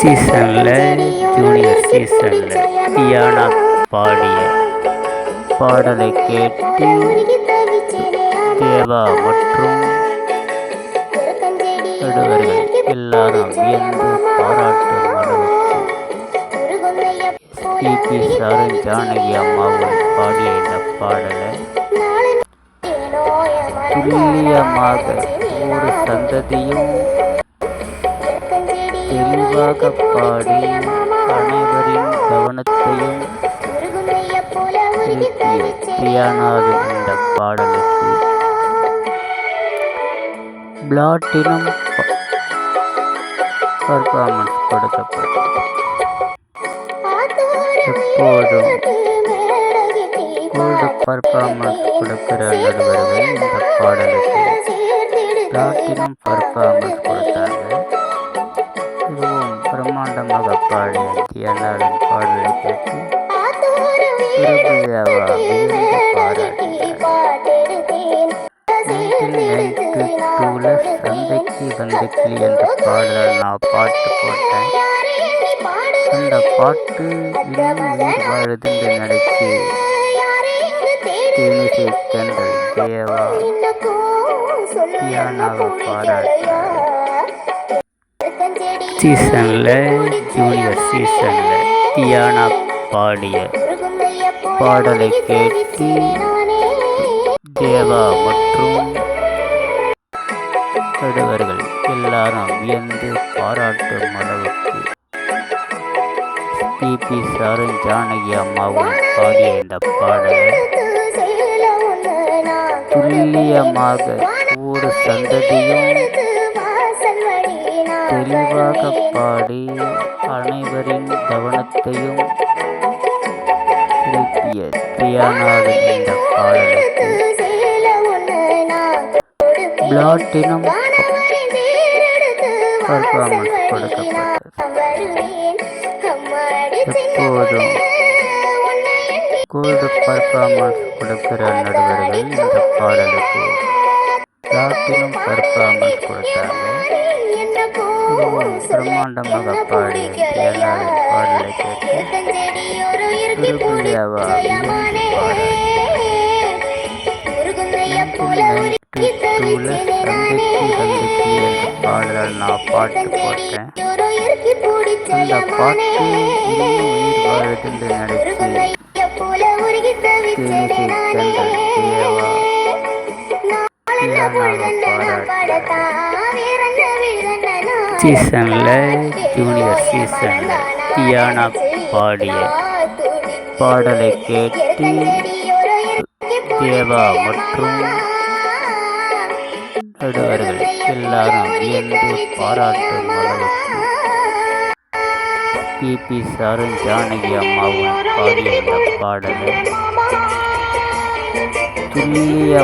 சீசனில் ஜூனியர் சீசனில் தியானா பாடிய பாடலை கேட்டு தேவா மற்றும் நடுவர்கள் எல்லாரும் வியந்து பாராட்டும் அளவுக்கு பிபி சாரும் ஜானகி அம்மாவும் பாடிய இந்த பாடலை துல்லியமாக ஒரு சந்ததியும் தெளிவாக பாடி அனைவரின் கவனத்தையும் திருப்பிய பியானாவின் இந்த பாடலுக்கு. பிளாட்டினம் பர்ஃபார்மன்ஸ் கொடுக்கப்பட்டது. எப்போதும் கோல்டு பர்ஃபார்மன்ஸ் கொடுக்கிற நடுவர்கள் இந்த பாடலுக்கு பிளாட்டினம் பர்ஃபார்மன்ஸ் கொடுத்தாங்க பிரம்மாண்டமாக பாடிய தியானாவின் பாடலை. கேட்டு பிரபுதேவா வியந்து பாராட்டினார் சந்தைக்கு வந்த கிளி என்ற பாடலால் நான் பாட்டு போட்டேன் அந்த பாட்டு இன்னும் உயிர் வாழுதுன்னு நினைச்சு தேனிசை தென்றல் தேவா தியானாவை பாராட்டினார் சீசனில் ஜூனியர் சீசனில் தியானா பாடிய பாடலை கேட்டு தேவா மற்றும் நடுவர்கள் எல்லாரும் வியந்து பாராட்டும் அளவுக்கு பிபி சாரும் ஜானகி அம்மாவும் பாடிய இந்த பாடலை துல்லியமாக ஒரு சந்ததியும் தெளிவாக பாடி அனைவரின் கவனத்தையும் திருப்பிய தியானாவின் இந்த பாடலுக்கு. பிளாட்டினம் பர்ஃபார்மன்ஸ் கொடுக்கப்பட்டது. எப்போதும் கோல்டு பர்ஃபார்மன்ஸ் கொடுக்கிற நடுவர்கள் இந்த பாடலுக்கு. பிளாட்டினம் பர்ஃபார்மன்ஸ் கொடுத்தாங்க பிரம்மாண்டமாக பாடிய தியானாவின் பாடலை கேட்டு பாராட்டி என்ற பாடலால் நான் பாட்டு போட்டேன். அந்த பாட்டு உயிர் வாழுதுன்னு நினைச்சு தேனிசை சீசனில் ஜூனியர் சீசனில் தியானா பாடிய பாடலை கேட்டு தேவா மற்றும் நடுவர்கள் எல்லாரும் வியந்து பாராட்டும் அளவுக்கு பிபி சாரும் ஜானகி அம்மாவும் பாடிய இந்த பாடலை துல்லிய